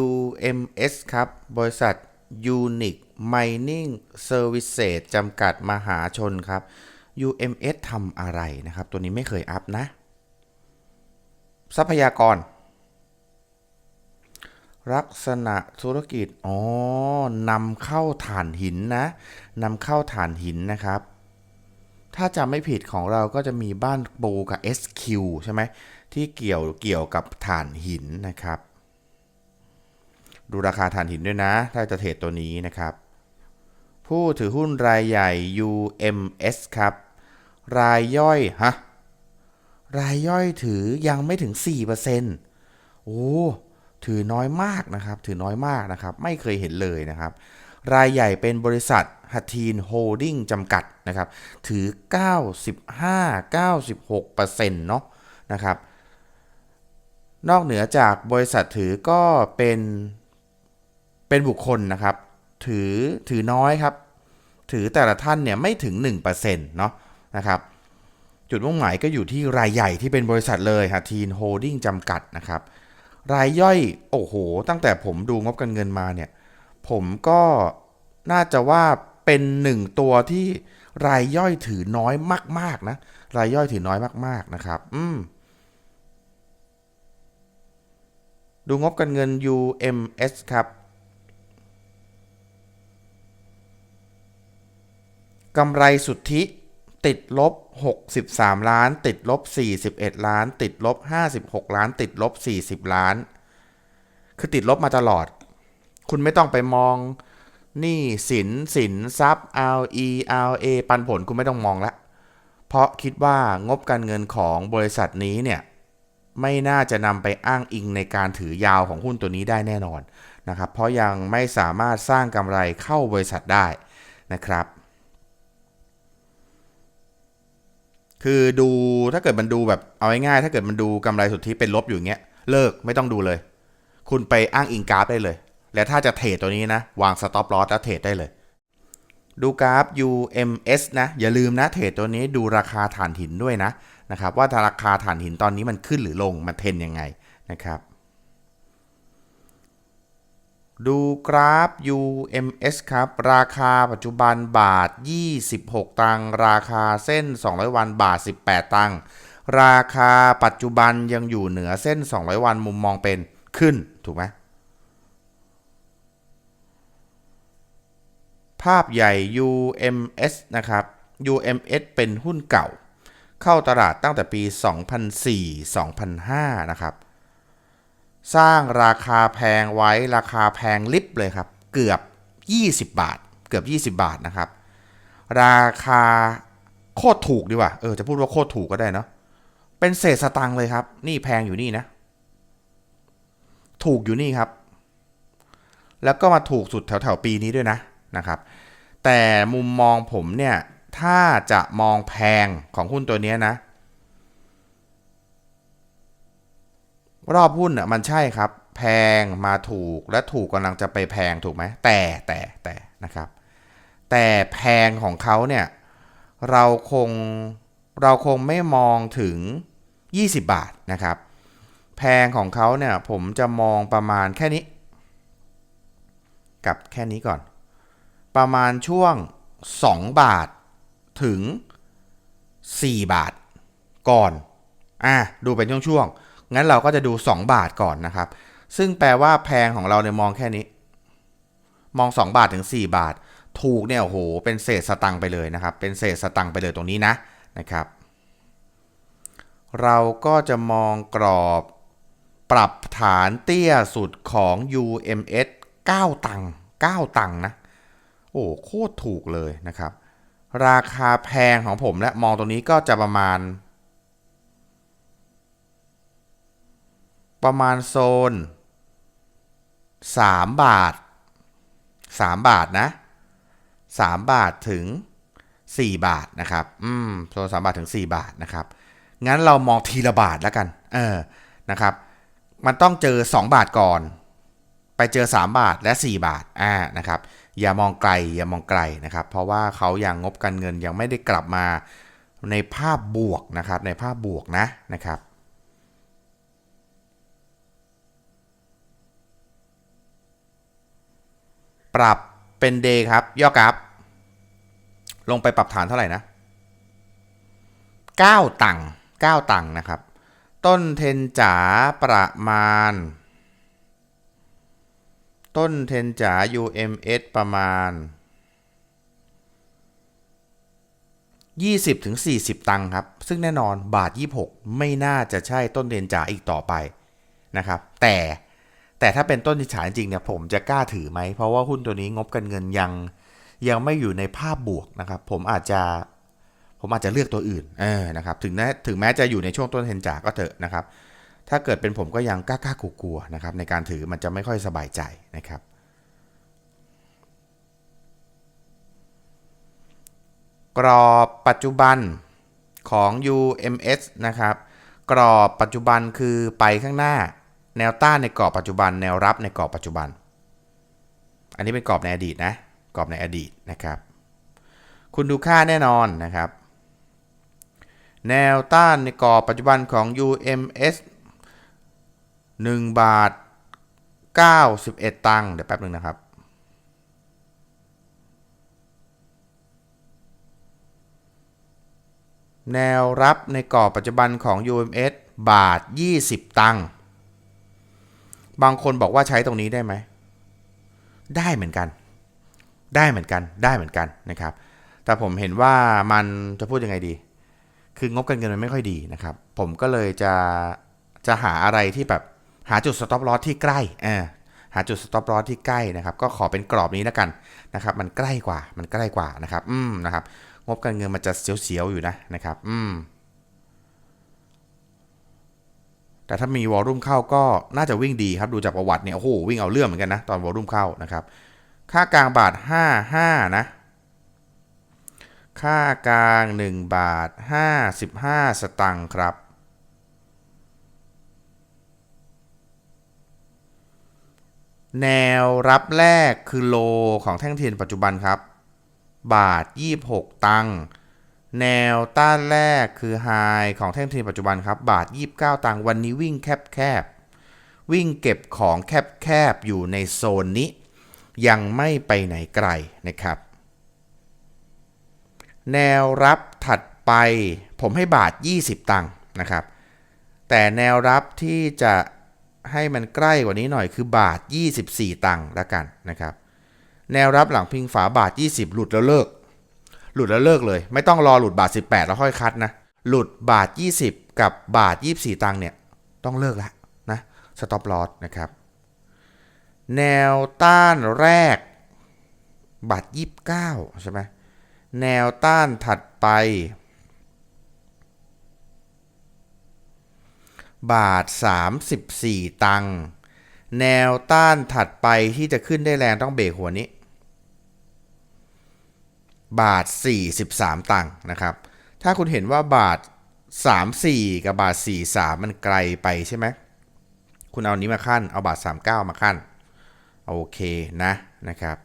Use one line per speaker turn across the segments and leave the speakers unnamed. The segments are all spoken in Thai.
UMS ครับ บริษัท Unique Mining Services จำกัดมหาชนครับ UMS ทำอะไรนะครับ ตัวนี้ไม่เคยอัพนะ ทรัพยากร ลักษณะธุรกิจ อ๋อนำเข้าถ่านหินนะนำเข้าถ่านหินนะครับ ถ้าจำไม่ผิดของเราก็จะมีบ้านปูกับ SQ ใช่ไหมที่เกี่ยวเกี่ยวกับถ่านหินนะครับ ดูราคาถ่านหินด้วยนะ ถ้าจะเทรดตัวนี้นะครับ ผู้ถือหุ้นรายใหญ่ UMS ครับ รายย่อย ฮะ รายย่อยถือยังไม่ถึง 4%โอ้ถือน้อยมากนะครับ ถือน้อยมากนะครับ ไม่เคยเห็นเลยนะครับ รายใหญ่เป็นบริษัทฮัตทีนโฮลดิ้งจำกัดนะครับ ถือ 95-96%เนาะนะครับ นอกเหนือจากบริษัทถือก็เป็น เป็นบุคคลนะครับ ถือถือน้อยครับ ถือแต่ละท่านเนี่ยไม่ถึง1%เนาะนะครับจุดมุ่งหมายก็อยู่ที่รายใหญ่ที่เป็นบริษัทเลยฮัตทีนโฮลดิ้งจำกัดนะครับ รายย่อยโอ้โห ตั้งแต่ผมดูงบการเงินมาเนี่ย ผมก็น่าจะว่าเป็นหนึ่งตัวที่รายย่อยถือน้อยมาก ๆ นะ รายย่อยถือน้อยมาก ๆ นะครับ อืม ดูงบการเงิน UMS ครับ กำไรสุทธิติดลบ 63 ล้าน ติดลบ 41 ล้าน ติดลบ 56 ล้าน ติดลบ 40 ล้าน คือติดลบมาตลอด คุณไม่ต้องไปมองหนี่สินสินทรัพย์ RE RA ปันผลคุณไม่ต้องมองละ เพราะคิดว่างบการเงินของบริษัทนี้เนี่ยไม่น่าจะนำไปอ้างอิงในการถือยาวของหุ้นตัวนี้ได้แน่นอนนะครับ เพราะยังไม่สามารถสร้างกำไรเข้าบริษัทได้นะครับ คือดูถ้าเกิดมันดูแบบเอาง่ายๆถ้าเกิดมันดูกำไรสุทธิเป็นลบอยู่เงี้ยเลิกไม่ต้องดูเลย คุณไปอ้างอิงกราฟได้เลย และถ้าจะเทรดตัวนี้นะ วางสต็อปลอสแล้วเทรดได้เลย ดูกราฟ UMS นะ อย่าลืมนะเทรดตัวนี้ดูราคาฐานหินด้วยนะนะครับว่าราคาฐานหินตอนนี้มันขึ้นหรือลงมันเทรนยังไงนะครับ ดูกราฟ UMS ครับ ราคาปัจจุบันบาท 26 ตังค์ราคาเส้น 200 วันบาท 18 ตังค์ราคาปัจจุบันยังอยู่เหนือเส้น 200 วันมุมมองเป็นขึ้น ถูกไหมภาพใหญ่ UMS นะครับ UMS เป็นหุ้นเก่า เข้าตลาดตั้งแต่ปี 2004-2005 นะครับ สร้างราคาแพงไว้ราคาแพงลิบเลยครับ เกือบ 20 บาท เกือบ 20 บาทนะครับ ราคาโคตรถูกดีกว่าเออจะพูดว่าโคตรถูกก็ได้เนาะเป็นเศษสตังค์เลยครับ นี่แพงอยู่นี่นะ ถูกอยู่นี่ครับ แล้วก็มาถูกสุดแถวๆปีนี้ด้วยนะนะครับ แต่มุมมองผมเนี่ย ถ้าจะมองแพงของหุ้นตัวนี้นะ รอบหุ้นอะมันใช่ครับ แพงมาถูกและถูกกำลังจะไปแพงถูกไหมแต่แต่แต่นะครับ แต่แพงของเขาเนี่ยเราคงเราคงไม่มองถึง 20 บาทนะครับ แพงของเขาเนี่ยผมจะมองประมาณแค่นี้ กับแค่นี้ก่อน ประมาณช่วง 2 บาทถึง 4 บาทก่อน อะดูเป็นช่วงๆ งั้นเราก็จะดู 2 บาทก่อนนะครับ ซึ่งแปลว่าแพงของเราเนี่ยมองแค่นี้ มอง 2 บาทถึง 4 บาท ถูกเนี่ยโอ้โหเป็นเศษสตังค์ไปเลยนะครับ เป็นเศษสตังค์ไปเลยตรงนี้นะนะครับ เราก็จะมองกรอบปรับฐานเตี้ยสุดของ UMS 9 ตังค์9ตังค์นะ โอ้โคตรถูกเลยนะครับ ราคาแพงของผมและมองตรงนี้ก็จะประมาณ ประมาณโซน 3 บาท 3 บาทนะ 3 บาทถึง 4 บาทนะครับ อืม โซน 3 บาทถึง 4 บาทนะครับ งั้นเรามองทีละบาทแล้วกัน เออ นะครับ มันต้องเจอ 2 บาทก่อน ไปเจอ 3 บาทและ 4 บาท อ่า นะครับ อย่ามองไกล อย่ามองไกลนะครับ เพราะว่าเขายังงบการเงินยังไม่ได้กลับมาในภาพบวกนะครับ ในภาพบวกนะ นะครับ ปรับเป็นเดย์ครับ ย่อกราฟลงไปปรับฐานเท่าไหร่นะ9ตังค์9ตังค์นะครับ ต้นเทนจ๋าประมาณ ต้นเทนจ๋า UMS ประมาณ 20ถึง40 ตังค์ครับ ซึ่งแน่นอนบาท 26 ไม่น่าจะใช่ต้นเทนจ๋าอีกต่อไปนะครับ แต่ แต่ถ้าเป็นต้นเทนจ๋าจริงเนี่ยผมจะกล้าถือไหม เพราะว่าหุ้นตัวนี้งบการเงินยังยังไม่อยู่ในภาพบวกนะครับ ผมอาจจะผมอาจจะเลือกตัวอื่นเออนะครับถึงแม้ถึงแม้จะอยู่ในช่วงต้นเทนจาก็เถอะนะครับ ถ้าเกิดเป็นผมก็ยังกล้าๆกลัวๆนะครับ ในการถือมันจะไม่ค่อยสบายใจนะครับ กรอบปัจจุบันของ UMS นะครับ กรอบปัจจุบันคือไปข้างหน้า แนวต้านในกรอบปัจจุบัน แนวรับในกรอบปัจจุบัน อันนี้เป็นกรอบในอดีตนะกรอบในอดีตนะครับ คุณดูค่าแน่นอนนะครับ แนวต้านในกรอบปัจจุบันของ UMS 1 บาท 91 ตังค์เดี๋ยวแป๊บหนึ่งนะครับแนวรับในกรอบปัจจุบันของ UMS บาท 20 ตังค์ บางคนบอกว่าใช้ตรงนี้ได้ไหม ได้เหมือนกัน ได้เหมือนกัน ได้เหมือนกันนะครับ แต่ผมเห็นว่ามันจะพูดยังไงดี คืองบการเงินมันไม่ค่อยดีนะครับ ผมก็เลยจะจะหาอะไรที่แบบหาจุด stop loss ที่ใกล้เออหาจุด stop loss ที่ใกล้นะครับ ก็ขอเป็นกรอบนี้แล้วกันนะครับ มันใกล้กว่า มันใกล้กว่านะครับ อืมนะครับ งบการเงินมันจะเสียวๆอยู่นะนะครับ อืม แต่ถ้ามีวอลลุ่มเข้าก็น่าจะวิ่งดีครับ ดูจากประวัติเนี่ยโอ้โหวิ่งเอาเรื่องเหมือนกันนะตอนวอลลุ่มเข้านะครับ ค่ากลางบาท 55 นะ ค่ากลาง 1 บาท 55 สตังค์ครับ แนวรับแรกคือโลของแท่งเทียนปัจจุบันครับ บาท 26 ตังค์ แนวต้านแรกคือไฮของแท่งเทียนปัจจุบันครับ บาท 29 ตังค์วันนี้วิ่งแคบแคบวิ่งเก็บของแคบแคบอยู่ในโซนนี้ ยังไม่ไปไหนไกลนะครับ แนวรับถัดไปผมให้บาท 20 ตังค์นะครับ แต่แนวรับที่จะให้มันใกล้กว่านี้หน่อยคือบาท 24 ตังค์ละกันนะครับ แนวรับหลังพิงฝาบาท 20 หลุดแล้วเลิก หลุดแล้วเลิกเลย ไม่ต้องรอหลุดบาท 18 แล้วค่อยคัดนะหลุดบาท 20 กับบาท 24 ตังค์เนี่ยต้องเลิกแล้วนะสต็อปลอสนะครับ แนวต้านแรกบาท 29 ใช่ไหมแนวต้านถัดไป บาท 34 ตังค์แนวต้านถัดไปที่จะขึ้นได้แรงต้องเบรกหัวนี้ บาท 43 ตังค์นะครับ ถ้าคุณเห็นว่าบาท 34 กับบาท 43 มันไกลไปใช่ไหมคุณเอานี้มาขั้น เอาบาท 39 มาขั้น โอเคนะนะครับ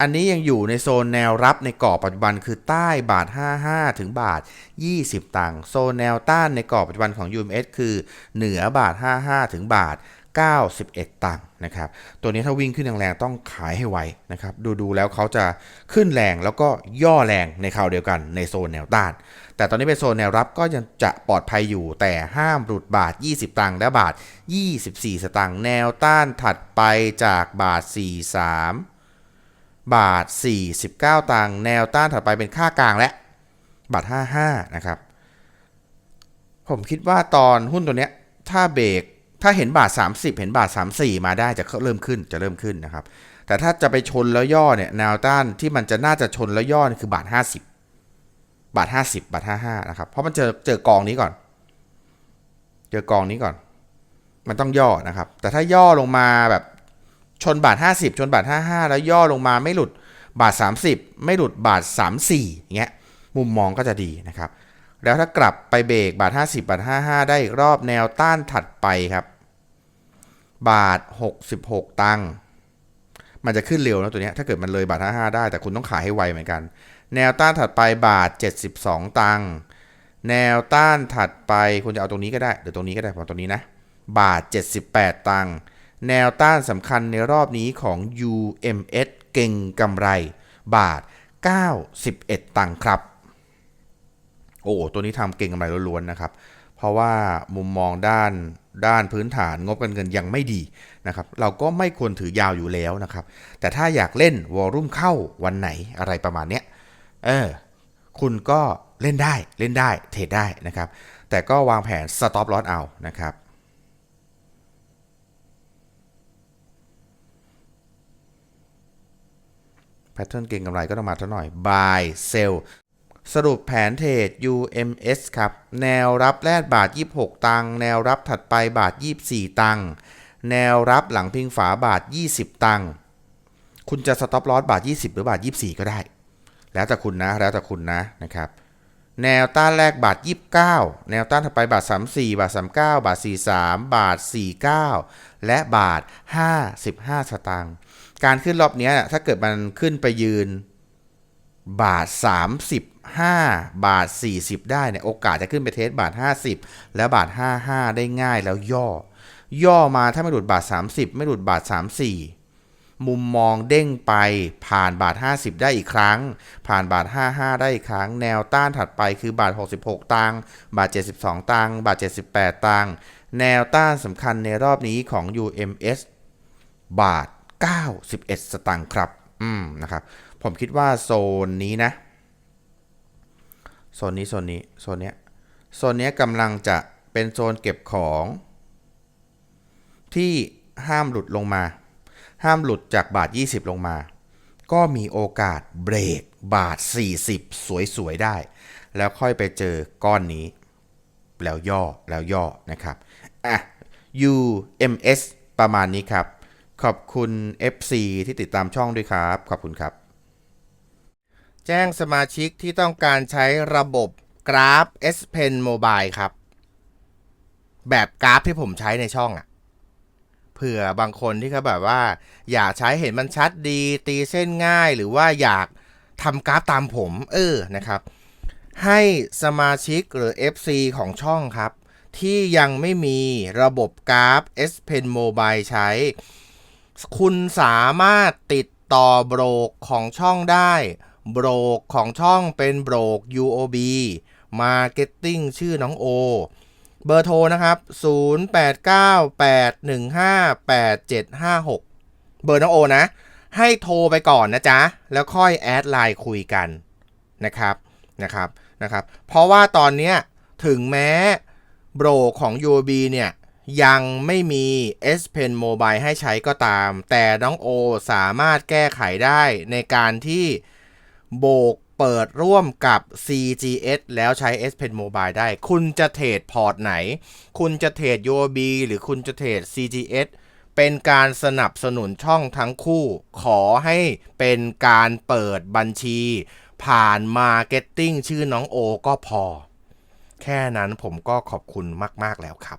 อันนี้ยังอยู่ในโซนแนวรับในกรอบปัจจุบันคือใต้บาท 55 ถึงบาท 20 ตังค์ โซนแนวต้านในกรอบปัจจุบันของ UMS คือเหนือบาท 55 ถึงบาท 91 ตังค์นะครับ ตัวนี้ถ้าวิ่งขึ้นแรงๆต้องขายให้ไวนะครับ ดูๆแล้วเขาจะขึ้นแรงแล้วก็ย่อแรงในคราวเดียวกันในโซนแนวต้าน แต่ตอนนี้เป็นโซนแนวรับก็ยังจะปลอดภัยอยู่ แต่ห้ามหลุดบาท 20 ตังค์และบาท 24 สตังค์แนวต้านถัดไปจากบาท 43 บาท 49 ตังค์แนวต้านถัดไปเป็นค่ากลางและบาท 55 นะครับ ผมคิดว่าตอนหุ้นตัวเนี้ยถ้าเบรก ถ้าเห็นบาท 30 เห็นบาท 34 มาได้จะเริ่มขึ้นจะเริ่มขึ้นนะครับ แต่ถ้าจะไปชนแล้วย่อเนี่ยแนวต้านที่มันจะน่าจะชนแล้วย่อคือบาท 50 บาท 50 บาท 55 นะครับ เพราะมันเจอเจอกองนี้ก่อน เจอกองนี้ก่อน มันต้องย่อนะครับ แต่ถ้าย่อลงมาแบบชนบาท 50 ชนบาท 55 แล้วย่อลงมาไม่หลุดบาท 30 ไม่หลุดบาท 34อย่างเงี้ยมุมมองก็จะดีนะครับ แล้วถ้ากลับไปเบรกบาท 50 บาท 55 ได้อีกรอบแนวต้านถัดไปครับ บาท 66 ตังค์มันจะขึ้นเร็วนะตัวนี้ถ้าเกิดมันเลยบาท 55 ได้ แต่คุณต้องขายให้ไวเหมือนกัน แนวต้านถัดไปบาท 72 ตังค์แนวต้านถัดไปคุณจะเอาตรงนี้ก็ได้หรือตรงนี้ก็ได้พอตรงนี้นะ บาท 78 ตังค์แนวต้านสำคัญในรอบนี้ของ UMS เก่งกำไร บาท 91 ตังค์ครับ โอ้ตัวนี้ทำเก่งกำไรล้วนๆนะครับ เพราะว่ามุมมองด้านด้านพื้นฐานงบการเงินยังไม่ดีนะครับเราก็ไม่ควรถือยาวอยู่แล้วนะครับ แต่ถ้าอยากเล่นวอลลุ่มเข้าวันไหนอะไรประมาณเนี้ยเออคุณก็เล่นได้เล่นได้เทรดได้นะครับ แต่ก็วางแผน stop loss เอานะครับแพทเทิร์นเก่งกำไรก็ต้องมาสักหน่อย buy sell สรุปแผนเทรด UMS ครับ แนวรับแรกบาท 26 ตังค์แนวรับถัดไปบาท 24 ตังค์แนวรับหลังพิงฝาบาท 20 ตังค์คุณจะ stop loss บาท 20 หรือบาท 24 ก็ได้ แล้วแต่คุณนะแล้วแต่คุณนะนะครับ แนวต้านแรกบาท 29 แนวต้านถัดไปบาท 34 บาท 39 บาท 43 บาท 49 และบาท 55 สตางค์การขึ้นรอบนี้ถ้าเกิดมันขึ้นไปยืน บาท 35 บาท 40 ได้เนี่ยโอกาสจะขึ้นไปเทสบาท 50 และบาท 55 ได้ง่ายแล้วย่อ ย่อมาถ้าไม่หลุดบาท 30 ไม่หลุดบาท 34 มุมมองเด้งไปผ่านบาท 50 ได้อีกครั้ง ผ่านบาท 55 ได้อีกครั้ง แนวต้านถัดไปคือบาท 66 ตังบาท 72 ตังบาท 78 ตังแนวต้านสำคัญในรอบนี้ของ UMS บาท 91 สตางค์ครับ อืมนะครับ ผมคิดว่าโซนนี้นะ โซนนี้โซนนี้โซนเนี้ย โซนเนี้ยกำลังจะเป็นโซนเก็บของ ที่ห้ามหลุดลงมา ห้ามหลุดจากบาท 20 ลงมา ก็มีโอกาสเบรกบาท 40 สวยๆได้ แล้วค่อยไปเจอก้อนนี้ แล้วย่อแล้วย่อนะครับอะ UMS ประมาณนี้ครับ ขอบคุณ FC ที่ติดตามช่องด้วยครับ ขอบคุณครับ แจ้งสมาชิกที่ต้องการใช้ระบบกราฟ S Pen Mobile ครับ แบบกราฟที่ผมใช้ในช่องอะเผื่อบางคนที่เขาแบบว่า อยากใช้เห็นมันชัดดี ตีเส้นง่ายหรือว่าอยากทำกราฟตามผม เออนะครับ ให้สมาชิกหรือ FC ของช่องครับ ที่ยังไม่มีระบบกราฟ S Pen Mobile ใช้ คุณสามารถติดต่อโบรกของช่องได้ โบรกของช่องเป็นโบรก UOB Marketing ชื่อน้องโอ เบอร์โทรนะครับ 0898158756 เบอร์น้องโอนะ ให้โทรไปก่อนนะจ๊ะ แล้วค่อยแอดไลน์คุยกันนะครับนะครับนะครับ เพราะว่าตอนเนี้ยถึงแม้โบรกของ UOB เนี่ย ยังไม่มี S Pen Mobile ให้ใช้ก็ตาม แต่น้องโอสามารถแก้ไขได้ในการที่โบกเปิดร่วมกับ CGS แล้วใช้ S Pen Mobile ได้ คุณจะเทรดพอร์ตไหน คุณจะเทรด UOB หรือคุณจะเทรด CGS เป็นการสนับสนุนช่องทั้งคู่ ขอให้เป็นการเปิดบัญชี ผ่าน Marketing ชื่อน้องโอก็พอ แค่นั้นผมก็ขอบคุณมาก ๆ แล้วครับ